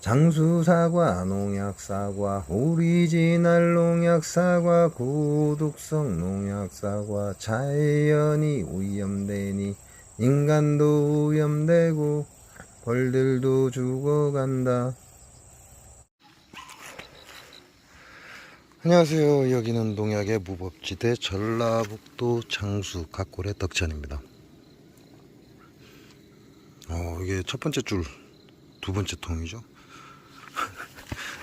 장수사과, 농약사과, 오리지널 농약사과, 고독성 농약사과, 자연이 오염되니 인간도 오염되고 벌들도 죽어간다. 안녕하세요. 여기는 농약의 무법지대 전라북도 장수 각골의 덕천입니다. 어, 이게 첫 번째 줄, 두 번째 통이죠.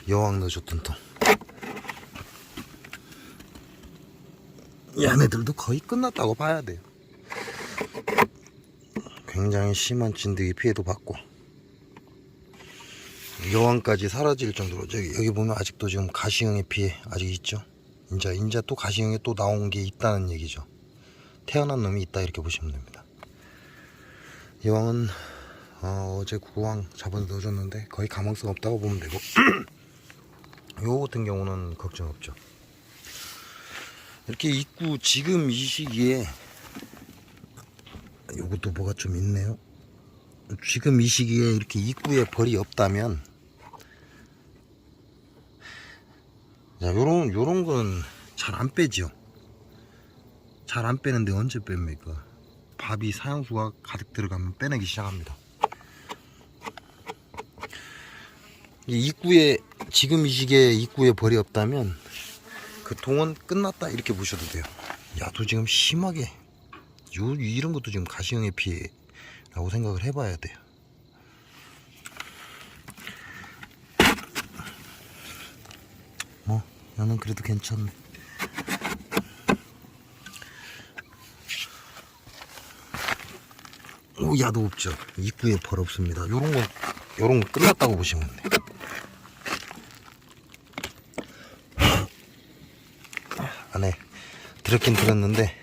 여왕 넣어줬던 통. 얘네들도 거의 끝났다고 봐야 돼요. 굉장히 심한 진드기 피해도 받고. 여왕까지 사라질 정도로 저기 여기 보면 아직도 지금 가시형의 피해 아직 있죠. 인자 인자 또 가시형에 또 나온 게 있다는 얘기죠. 태어난 놈이 있다 이렇게 보시면 됩니다. 여왕은 어, 어제 구왕 잡아서 넣어줬는데 거의 가망성 없다고 보면 되고 요거 같은 경우는 걱정 없죠. 이렇게 입구 지금 이 시기에 요것도 뭐가 좀 있네요. 지금 이 시기에 이렇게 입구에 벌이 없다면 자 요런 요런 건 잘 안 빼죠 잘 안 빼는데 언제 뺍니까 밥이 사용수가 가득 들어가면 빼내기 시작합니다 이 입구에 지금 이 시기에 입구에 벌이 없다면 그 동은 끝났다 이렇게 보셔도 돼요 야도 지금 심하게 요 이런 것도 지금 가시형의 피해 라고 생각을 해봐야 돼요. 뭐, 나는 그래도 괜찮네. 오, 야도 없죠. 입구에 벌 없습니다. 요런 건, 요런 건 끝났다고 보시면 돼요. 안에 들었긴 들었는데,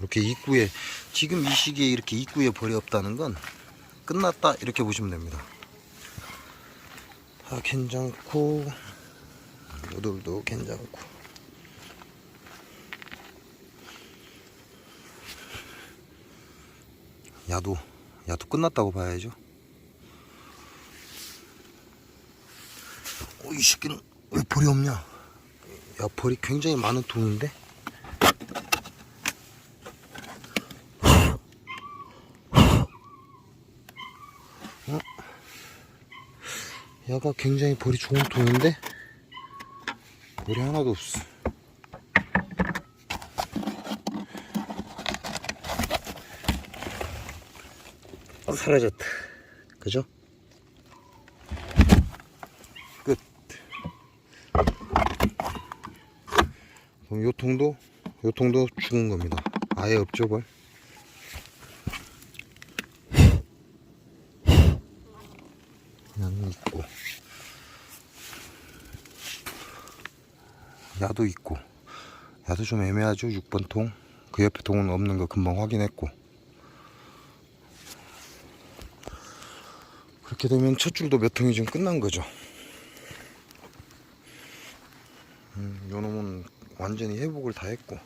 이렇게 입구에 지금 이 시기에 이렇게 입구에 벌이 없다는 건 끝났다 이렇게 보시면 됩니다. 아 괜찮고 요들도 괜찮고 야도 야도 끝났다고 봐야죠. 어, 이 새끼는 왜 벌이 없냐? 야 벌이 굉장히 많은 통인데. 야가 굉장히 벌이 좋은 통인데 벌이 하나도 없어 어, 사라졌다 그죠? 그럼 요 통도 요 통도 죽은 겁니다. 아예 없죠 벌 그냥 있고. 야도 있고. 야도 좀 애매하죠 6번 통? 그 옆에 통은 없는 거 금방 확인했고. 그렇게 되면 첫 줄도 몇 통이 지금 끝난 거죠 음, 요 놈은 완전히 회복을 다 했고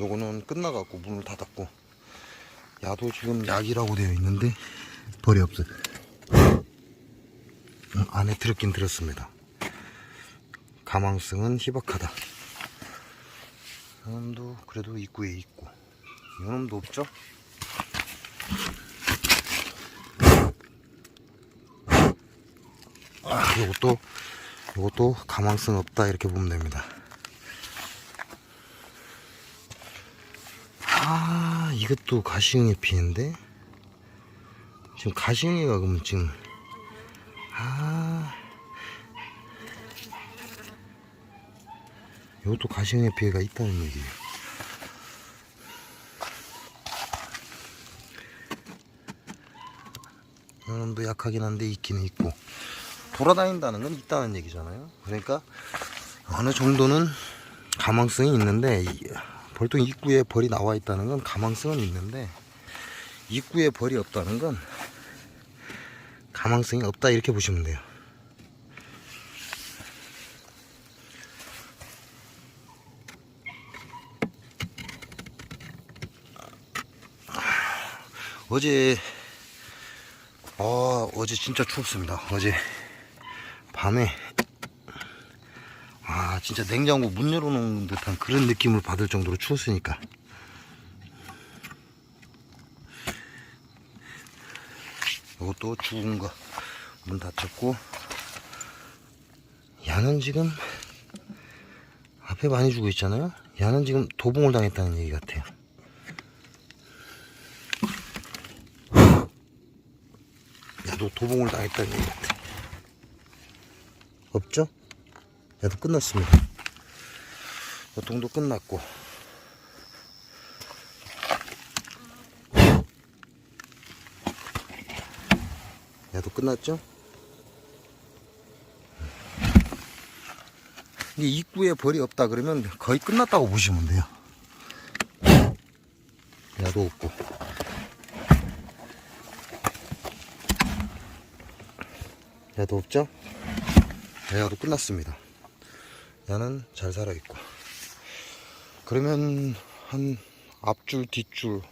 요거는 끝나갖고 문을 닫았고 야도 지금 약이라고 되어 있는데 벌이 없어요. 음, 안에 들었긴 들었습니다. 가망성은 희박하다. 이놈도 그래도 입구에 있고 이놈도 없죠? 요것도 요것도 가망성 없다 이렇게 보면 됩니다. 아 이것도 가시형의 피인데? 지금 가시형이가 그러면 지금 아. 이것도 가시형의 피해가 있다는 얘기예요. 이놈도 약하긴 한데 있기는 있고 돌아다닌다는 건 있다는 얘기잖아요 그러니까 어느 정도는 가망성이 있는데 이- 벌통 입구에 벌이 나와 있다는 건 가망성은 있는데 입구에 벌이 없다는 건 가망성이 없다 이렇게 보시면 돼요. 어제 어, 어제 진짜 추웠습니다. 어제 밤에 아 진짜 냉장고 문 열어놓은 듯한 그런 느낌을 받을 정도로 추웠으니까 이것도 죽은 거 문 닫혔고 야는 지금 앞에 많이 주고 있잖아요. 야는 지금 도봉을 당했다는 얘기 같아요. 야도 도봉을 당했다는 얘기 같아. 없죠? 야도 끝났습니다. 보통도 끝났고. 야도 끝났죠? 이게 입구에 벌이 없다 그러면 거의 끝났다고 보시면 돼요. 야도 없고. 야도 없죠? 야도 끝났습니다. 야는 잘 살아있고. 그러면 한 앞줄, 뒷줄,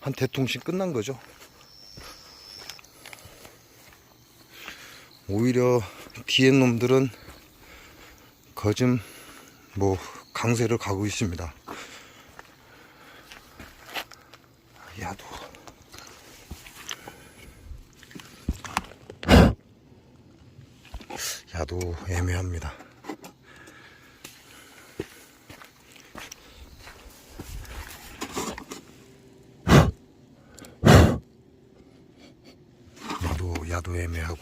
한 대통씩 끝난 거죠. 오히려 뒤에 놈들은 거즘 뭐 강세를 가고 있습니다. 야도 야도 애매합니다. 야도 야도 애매하고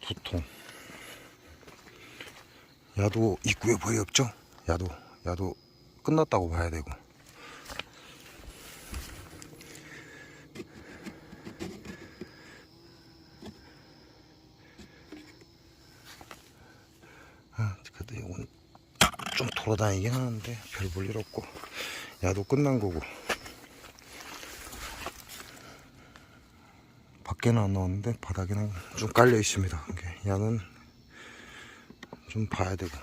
두통. 야도 입구에 벌이 없죠? 야도 야도 끝났다고 봐야 되고 아 그래도 이건 좀 돌아다니긴 하는데 별 볼 일 없고. 야도 끝난 거고. 밖에는 안 나왔는데 바닥에는 좀 깔려 있습니다. 야는 좀 봐야 되고.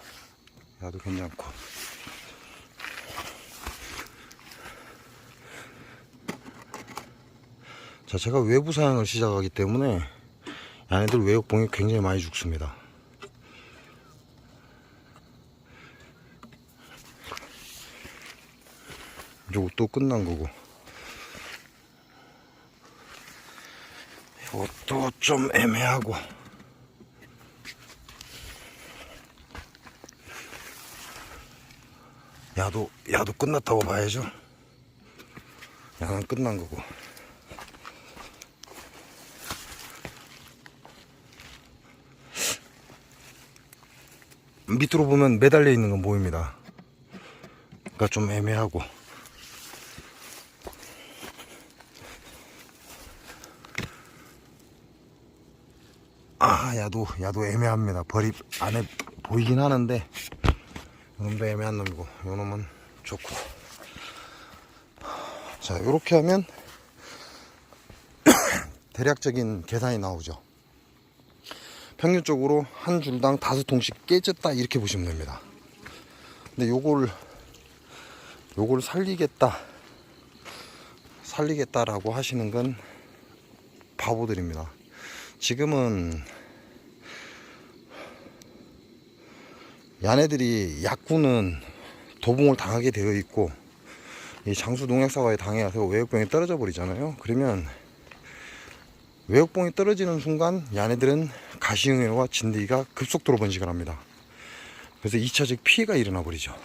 야도 괜찮고. 자 제가 외부 사양을 시작하기 때문에 얘네들 외역봉이 굉장히 많이 죽습니다 이것도 끝난 거고 이것도 좀 애매하고 야도 야도 끝났다고 봐야죠. 야는 끝난 거고. 밑으로 보면 매달려 있는 건 보입니다. 그러니까 좀 애매하고. 아, 야도 야도 애매합니다. 벌이 안에 보이긴 하는데 이놈도 애매한 놈이고 이놈은 좋고. 자 이렇게 하면 대략적인 계산이 나오죠. 평균적으로 한 줄당 다섯 통씩 깨졌다 이렇게 보시면 됩니다. 근데 요걸 요걸 살리겠다 살리겠다라고 하시는 건 바보들입니다. 지금은 야네들이 약구는 도봉을 당하게 되어 있고 이 장수 농약사과에 당해서 외역병이 떨어져 버리잖아요. 그러면 외역봉이 떨어지는 순간 야네들은 가시응애와 진드기가 급속도로 번식을 합니다. 그래서 2차적 피해가 일어나 버리죠.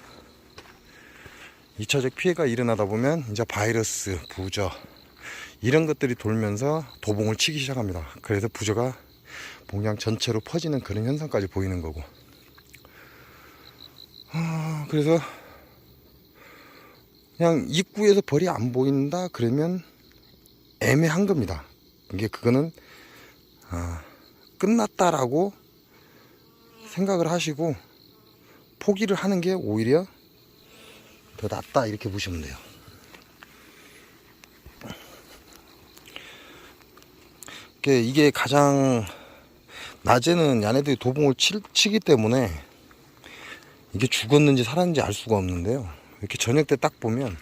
2차적 피해가 일어나다 보면 이제 바이러스, 부저 이런 것들이 돌면서 도봉을 치기 시작합니다. 그래서 부저가 봉양 전체로 퍼지는 그런 현상까지 보이는 거고. 아, 그래서 그냥 입구에서 벌이 안 보인다 그러면 애매한 겁니다. 이게 그거는 아, 끝났다라고 생각을 하시고 포기를 하는 게 오히려 더 낫다 이렇게 보시면 돼요. 이게- 가장 낮에는 야네들이 도봉을 치, 치기 때문에 이게 죽었는지 살았는지 알 수가 없는데요. 이렇게 저녁 때 딱 보면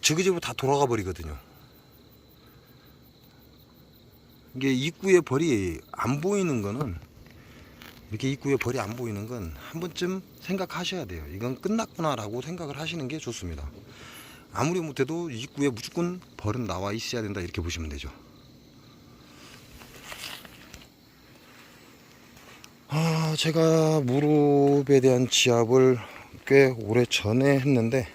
저기저기 다 돌아가 버리거든요. 이게 입구에 벌이 안 보이는 거는 이렇게 입구에 벌이 안 보이는 건 한 번쯤 생각하셔야 돼요. 이건 끝났구나라고 생각을 하시는 게 좋습니다. 아무리 못해도 입구에 무조건 벌은 나와 있어야 된다 이렇게 보시면 되죠. 아, 제가 무릎에 대한 지압을 꽤 오래 전에 했는데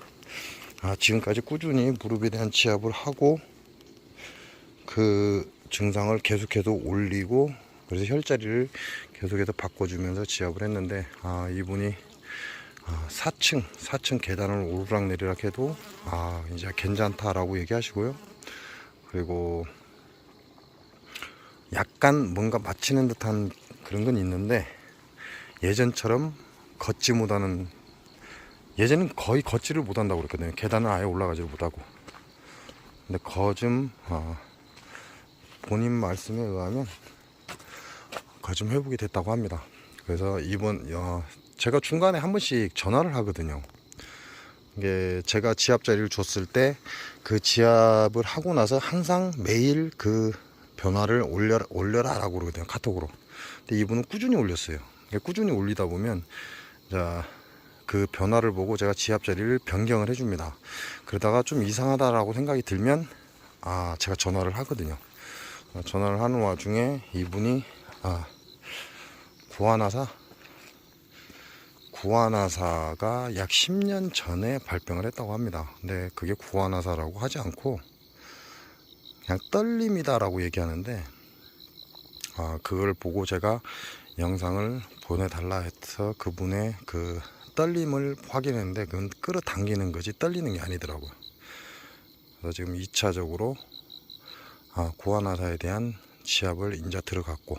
아, 지금까지 꾸준히 무릎에 대한 지압을 하고 그 증상을 계속해서 올리고 그래서 혈자리를 계속해서 바꿔주면서 지압을 했는데 아 이분이 아, 4층 4층 계단을 오르락 내리락 해도 아 이제 괜찮다라고 얘기하시고요. 그리고 약간 뭔가 맞히는 듯한 그런 건 있는데 예전처럼 걷지 못하는 예전엔 거의 걷지를 못한다고 그랬거든요 계단을 아예 올라가지를 못하고 근데 거좀 아, 본인 말씀에 의하면 거좀 회복이 됐다고 합니다. 그래서 이번 어, 제가 중간에 한 번씩 전화를 하거든요. 이게 제가 지압 자리를 줬을 때 그 지압을 하고 나서 항상 매일 그 변화를 올려라 올려라라고 그러거든요 카톡으로. 근데 이분은 꾸준히 올렸어요. 이게 꾸준히 올리다 보면 자. 그 변화를 보고 제가 지압 자리를 변경을 해줍니다. 그러다가 좀 이상하다라고 생각이 들면 아 제가 전화를 하거든요. 어, 전화를 하는 와중에 이분이 아 구하나사 구하나사가 약 10년 전에 발병을 했다고 합니다. 근데 그게 구하나사라고 하지 않고 그냥 떨림이다라고 얘기하는데 아 그걸 보고 제가 영상을 보내달라 해서 그분의 그 떨림을 확인했는데 그건 끌어당기는 거지 떨리는 게 아니더라고요. 그래서 지금 2차적으로 아, 고아나사에 대한 지압을 인자 들어갔고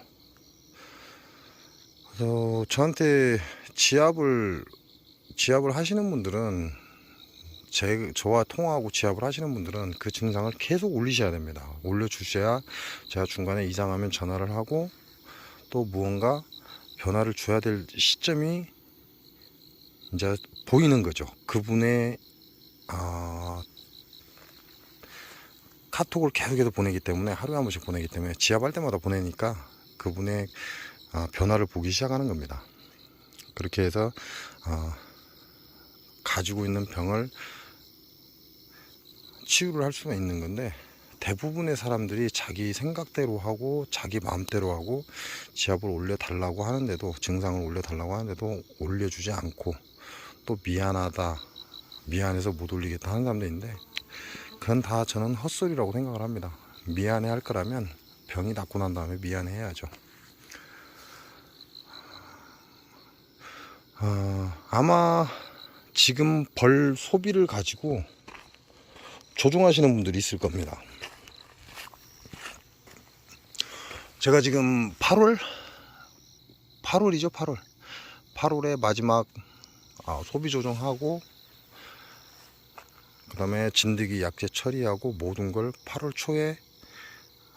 그래서 저한테 지압을 지압을 하시는 분들은 제 저와 통화하고 지압을 하시는 분들은 그 증상을 계속 올리셔야 됩니다. 올려주셔야 제가 중간에 이상하면 전화를 하고 또 무언가 변화를 줘야 될 시점이 이제 보이는 거죠. 그분의 아, 카톡을 계속해서 보내기 때문에 하루에 한 번씩 보내기 때문에 지압할 때마다 보내니까 그분의 아, 변화를 보기 시작하는 겁니다. 그렇게 해서 아, 가지고 있는 병을 치유를 할 수가 있는 건데 대부분의 사람들이 자기 생각대로 하고 자기 마음대로 하고 지압을 올려달라고 하는데도 증상을 올려달라고 하는데도 올려주지 않고 또 미안하다 미안해서 못 올리겠다 하는 사람도 있는데 그건 다 저는 헛소리라고 생각을 합니다. 미안해 할 거라면 병이 낫고 난 다음에 미안해 해야죠. 어, 아마 지금 벌 소비를 가지고 조종하시는 분들이 있을 겁니다. 제가 지금 8월 8월이죠 8월 8월에 마지막 아, 소비 조정하고 그 다음에 진드기 약제 처리하고 모든 걸 8월 초에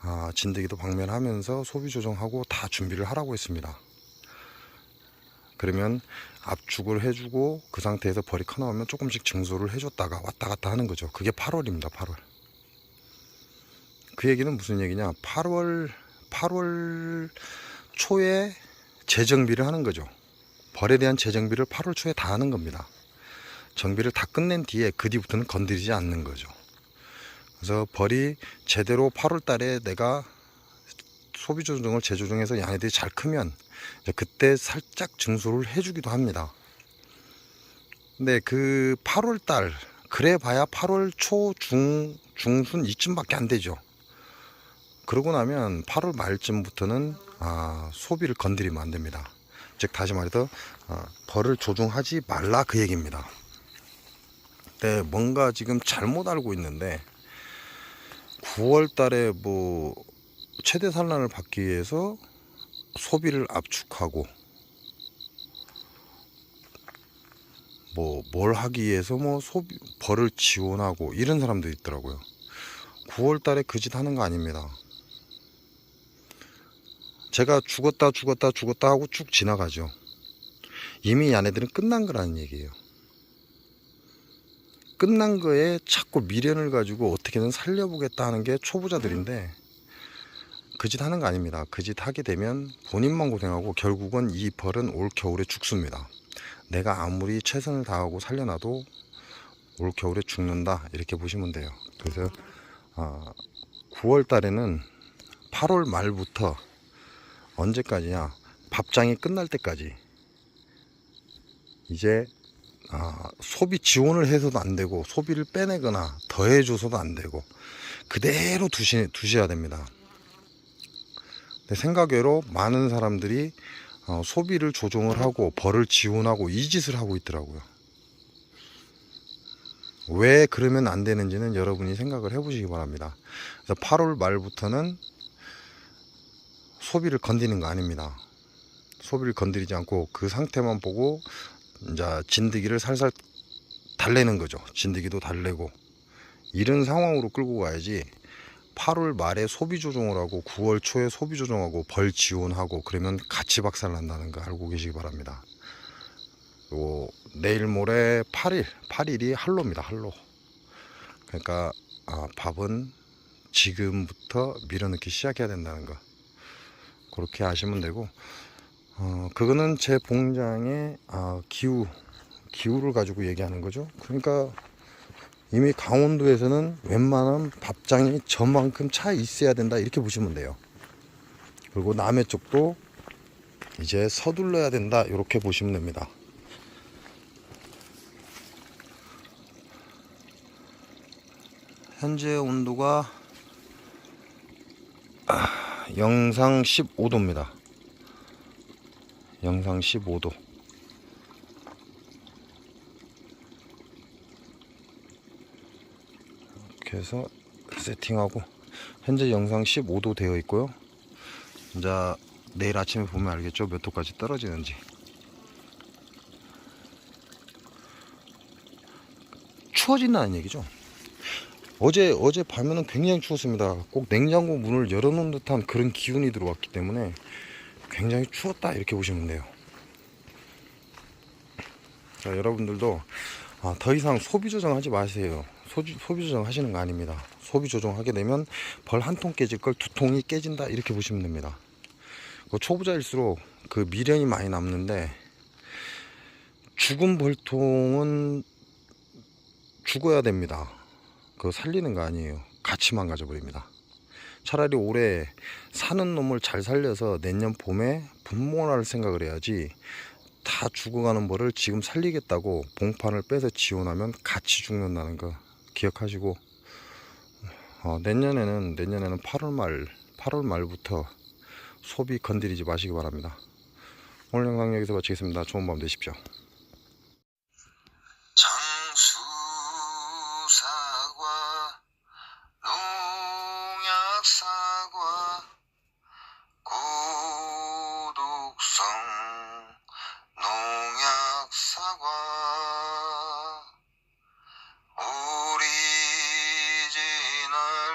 아, 진드기도 방면하면서 소비 조정하고 다 준비를 하라고 했습니다. 그러면 압축을 해주고 그 상태에서 벌이 커 나오면 조금씩 증소를 해줬다가 왔다 갔다 하는 거죠. 그게 8월입니다. 8월. 그 얘기는 무슨 얘기냐? 8월 8월 초에 재정비를 하는 거죠. 벌에 대한 재정비를 8월 초에 다 하는 겁니다. 정비를 다 끝낸 뒤에 그 뒤부터는 건드리지 않는 거죠. 그래서 벌이 제대로 8월 달에 내가 소비 조정을 재조정해서 양이들이 잘 크면 그때 살짝 증소를 해주기도 합니다. 근데 그 8월 달 그래 봐야 8월 초, 중, 중순 이쯤밖에 안 되죠. 그러고 나면 8월 말쯤부터는 아, 소비를 건드리면 안 됩니다. 즉 다시 말해서 어, 벌을 조종하지 말라 그 얘기입니다. 네, 뭔가 지금 잘못 알고 있는데 9월 달에 뭐 최대 산란을 받기 위해서 소비를 압축하고 뭐 뭘 하기 위해서 뭐 소비 벌을 지원하고 이런 사람도 있더라고요. 9월 달에 그 짓 하는 거 아닙니다. 제가 죽었다 죽었다 죽었다 하고 쭉 지나가죠. 이미 얘네들은 끝난 거라는 얘기예요. 끝난 거에 자꾸 미련을 가지고 어떻게든 살려보겠다 하는 게 초보자들인데 그 짓 하는 거 아닙니다. 그 짓 하게 되면 본인만 고생하고 결국은 이 벌은 올 겨울에 죽습니다. 내가 아무리 최선을 다하고 살려놔도 올 겨울에 죽는다 이렇게 보시면 돼요. 그래서 9월 달에는 8월 말부터 언제까지냐 밥장이 끝날 때까지 이제 아, 소비 지원을 해서도 안 되고 소비를 빼내거나 더해줘서도 안 되고 그대로 두시, 두셔야 됩니다. 내 생각외로 많은 사람들이 어, 소비를 조정을 하고 벌을 지원하고 이 짓을 하고 있더라고요. 왜 그러면 안 되는지는 여러분이 생각을 해보시기 바랍니다. 그래서 8월 말부터는 소비를 건드리는 거 아닙니다. 소비를 건드리지 않고 그 상태만 보고 이제 진드기를 살살 달래는 거죠. 진드기도 달래고 이런 상황으로 끌고 가야지 8월 말에 소비 조정을 하고 9월 초에 소비 조정하고 벌 지원하고 그러면 같이 박살 난다는 거 알고 계시기 바랍니다. 그리고 내일 모레 8일, 8일이 할로입니다. 할로. 그러니까 아, 밥은 지금부터 밀어넣기 시작해야 된다는 거. 그렇게 아시면 되고 어, 그거는 제 봉장의 아, 기후 기후를 가지고 얘기하는 거죠. 그러니까 이미 강원도에서는 웬만한 밥장이 저만큼 차 있어야 된다 이렇게 보시면 돼요. 그리고 남해 쪽도 이제 서둘러야 된다 이렇게 보시면 됩니다. 현재 온도가 아, 영상 15도입니다. 영상 15도. 이렇게 해서 세팅하고 현재 영상 15도 되어 있고요. 이제 내일 아침에 보면 알겠죠 몇 도까지 떨어지는지. 추워진다는 얘기죠. 어제 어제 밤에는 굉장히 추웠습니다. 꼭 냉장고 문을 열어놓은 듯한 그런 기운이 들어왔기 때문에 굉장히 추웠다 이렇게 보시면 돼요. 자, 여러분들도 아, 더 이상 소비 조정하지 마세요. 소비, 소비 조정 하시는 거 아닙니다. 소비 조정하게 되면 벌 한 통 깨질 걸 두 통이 깨진다 이렇게 보시면 됩니다. 그 초보자일수록 그 미련이 많이 남는데 죽은 벌통은 죽어야 됩니다. 그거 살리는 거 아니에요. 같이 망가져 버립니다. 차라리 올해 사는 놈을 잘 살려서 내년 봄에 분모할 생각을 해야지 다 죽어가는 벌을 지금 살리겠다고 봉판을 빼서 지원하면 같이 죽는다는 거 기억하시고 어, 내년에는 내년에는 8월 말 8월 말부터 소비 건드리지 마시기 바랍니다. 오늘 영상 여기서 마치겠습니다. 좋은 밤 되십시오. 오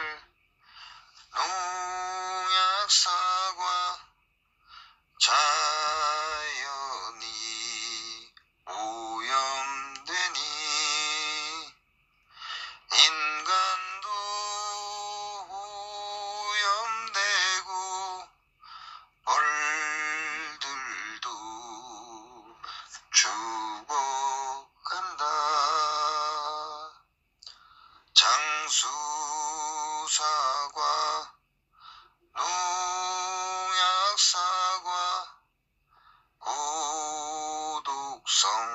song.